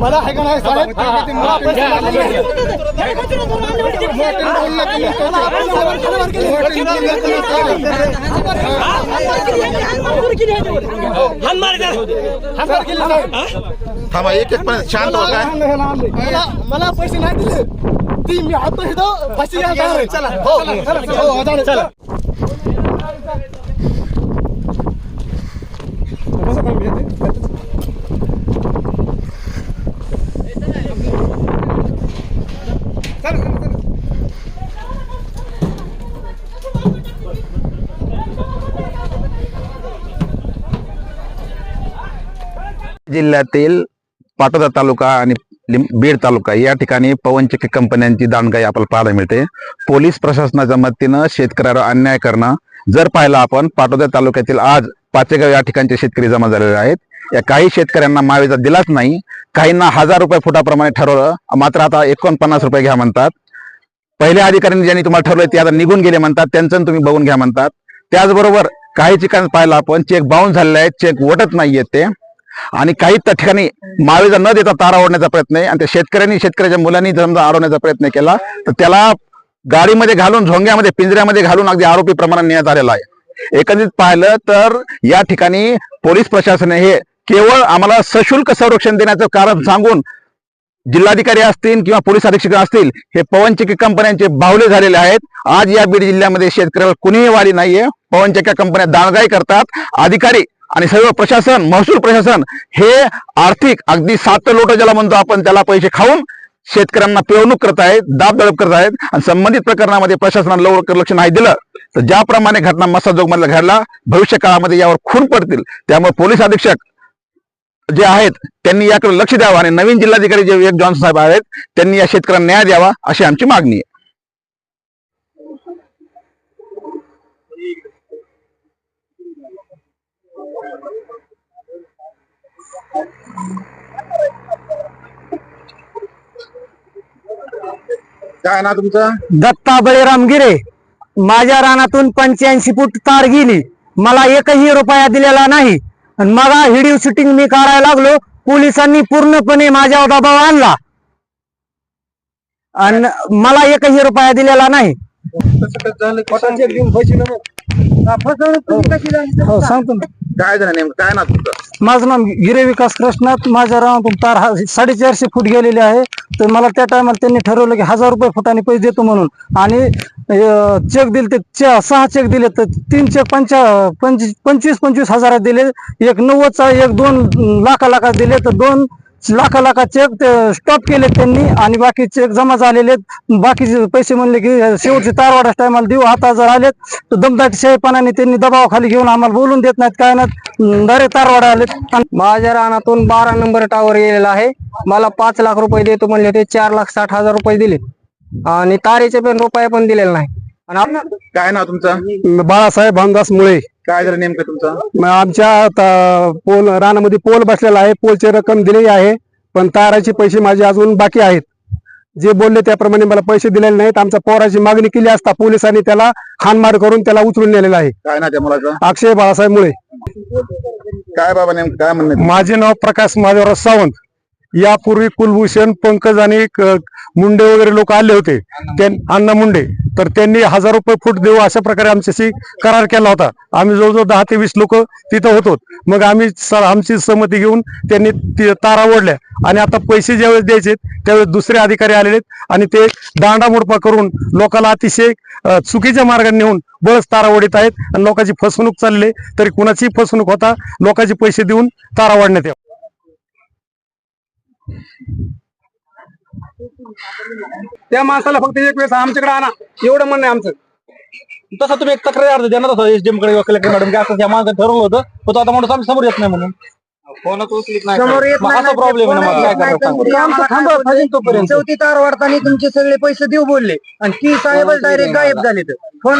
मला आहे का नाही साहेब मला पैसे लागले. मोठे बोलले की मोठे हजार केले साहेब. थांबा एक एक पण शांत हो काय मला मला पैसे नाही दिले ती मी आता इथं फाशी घ्यायला तयार आहे. चला हो हो. जिल्ह्यातील पाटोदा तालुका आणि बीड तालुका या ठिकाणी पवनचक्की कंपन्यांची दांडगाई आपल्याला पाहायला मिळते. पोलीस प्रशासनाच्या मदतीनं शेतकऱ्यावर अन्याय करणं. जर पाहिलं आपण पाटोदा तालुक्यातील आज पाचेगाव या ठिकाणचे शेतकरी जमा झालेले आहेत. या काही शेतकऱ्यांना मावेजा दिलाच नाही. काहींना हजार रुपये फुटाप्रमाणे ठरवलं. मात्र आता एकोणपन्नास रुपये घ्या म्हणतात. पहिल्या अधिकाऱ्यांनी ज्यांनी तुम्हाला ठरवलं ते आता निघून गेले म्हणतात. त्यांचं तुम्ही बघून घ्या म्हणतात. त्याचबरोबर काही ठिकाणी पाहिलं आपण चेक बाउन्स झालेले आहेत. चेक वटत नाहीयेत ते. आणि काही त्या ठिकाणी मावेजा न देता तार आवडण्याचा प्रयत्न आहे. आणि त्या शेतकऱ्यांनी शेतकऱ्याच्या मुलांनी समजा अडवण्याचा प्रयत्न केला तर त्याला गाडीमध्ये घालून झोंग्यामध्ये पिंजऱ्यामध्ये घालून अगदी आरोपी प्रमाणात नेण्यात आलेला आहे. एकंदरीत पाहिलं तर या ठिकाणी पोलीस प्रशासन हे केवळ आम्हाला सशुल्क संरक्षण देण्याचं कारण सांगून जिल्हाधिकारी असतील किंवा पोलीस अधीक्षक असतील हे पवनचक्की कंपन्यांचे बाहुले झालेले आहेत. आज या बीड जिल्ह्यामध्ये शेतकऱ्याला कुणीही वाली नाहीये. पवनचक्क्या कंपन्या दाळगाई करतात. अधिकारी आणि सर्व प्रशासन महसूल प्रशासन हे आर्थिक अगदी सात लोट ज्याला म्हणतो आपण त्याला पैसे खाऊन शेतकऱ्यांना पिळवणूक करत आहेत दाबदडप करत आहेत आणि संबंधित प्रकरणामध्ये प्रशासनानं लवकर लक्ष नाही दिलं तर ज्याप्रमाणे घटना मसाजोग घडला भविष्य काळामध्ये यावर खून पडतील. त्यामुळे पोलीस अधीक्षक जे आहेत त्यांनी याकडे लक्ष द्यावं आणि नवीन जिल्हाधिकारी जे विवेक जॉन्सन साहेब आहेत त्यांनी या शेतकऱ्यांना न्याय द्यावा अशी आमची मागणी आहे. काय ना तुमचं? दत्ता बळीराम गिरे. माझ्या रानातून पंच्याऐंशी फूट तार गेली. मला एकही रुपया दिलेला नाही. आणि मला व्हिडिओ शूटिंग मी काढायला लागलो. पोलिसांनी पूर्णपणे माझ्यावर दबाव आणला. आणि मला एकही रुपया दिलेला नाही. हो काय झालं नेमकं? काय ना तुमचं? माझं नाव गिरे विकास कृष्णात माझ्या रानातून तार हा साडेचारशे फूट गेलेले आहे. तर मला त्या टायमाला त्यांनी ठरवलं की हजार रुपये फुटाने पैसे देतो म्हणून. आणि चेक दिले ते चे- सहा चेक दिले तर तीन चेक पंचा पंचवीस पंचवीस पंचवीस हजारात दिले. एक नव्वदचा एक दोन लाखा लाखात दिले तर दोन लाखा लाखा चेक स्टॉप केले त्यांनी आणि बाकी चेक जमा झालेले बाकीचे पैसे म्हणले की शेवटचे तारवाडा टायमाला देऊ. आता जर आलेत तर दमदाटी शाहीपणाने त्यांनी दबावाखाली घेऊन आम्हाला बोलून देत नाहीत. काय नाही दरे तारवाडा आलेत. माझ्या रानातून बारा नंबर टावर गेलेला आहे. मला पाच लाख रुपये देतो म्हणले होते. चार लाख साठ हजार रुपये दिले आणि तारेचे पण रुपये पण दिलेले नाही. आणि काय ना तुमचं? बाळासाहेब भामदास मुळे. काय झालं नेमकं तुमचं? मग आमच्या आता पोल रानामध्ये पोल बसलेला आहे. पोलची रक्कम दिलेली आहे. पण ताराचे पैसे माझे अजून बाकी आहेत. जे बोलले त्याप्रमाणे मला पैसे दिलेले नाहीत. आमच्या पोराची मागणी केली असता पोलिसांनी त्याला हानमार करून त्याला उचलून नेलेला आहे. काय ना त्या मुलाचं? अक्षय बाळासाहेब मुळे. काय बाबा नेमकं काय म्हणणं आहे? माझे नाव प्रकाश माधवराव सावंत. यापूर्वी कुलभूषण पंकज आणि मुंडे वगैरे लोक आले होते. अण्णा मुंडे. तर त्यांनी हजार रुपये फूट देऊ अशा प्रकारे आमच्याशी करार केला होता. आम्ही जवळजवळ दहा ते वीस लोक तिथं होतो. मग आम्ही आमची सहमती घेऊन त्यांनी ती तारा ओढल्या. आणि आता पैसे ज्यावेळेस द्यायचे त्यावेळेस दुसरे अधिकारी आलेले आहेत. आणि ते दांडामोडपा करून लोकांना अतिशय चुकीच्या मार्गाने नेऊन बळच तारा ओढत आहेत. आणि लोकांची फसवणूक चालली तरी कुणाची फसवणूक होता लोकांचे पैसे देऊन तारा वाढण्यात त्या माणसाला फक्त एक वेळेस आमच्याकडे आणा. एवढं म्हणणं आहे आमचं. तसं तुम्ही एक तक्रार अर्ज द्या ना तसं एसडीएमकडे कलेक्टर मॅडम की असं या माणसाने ठरवलं होतं. पण तो आता माणूस आमच्यासमोर येत नाही म्हणून. फोनच उचलीत नाही. समोर येत मग नाही असा प्रॉब्लेम आहे ना मग. काय करायचं सांगा. चौथी तार वाढताना तुमचे सगळे पैसे देऊ बोलले. आणि ती साहेब डायरेक्ट गायब झाले तर फोन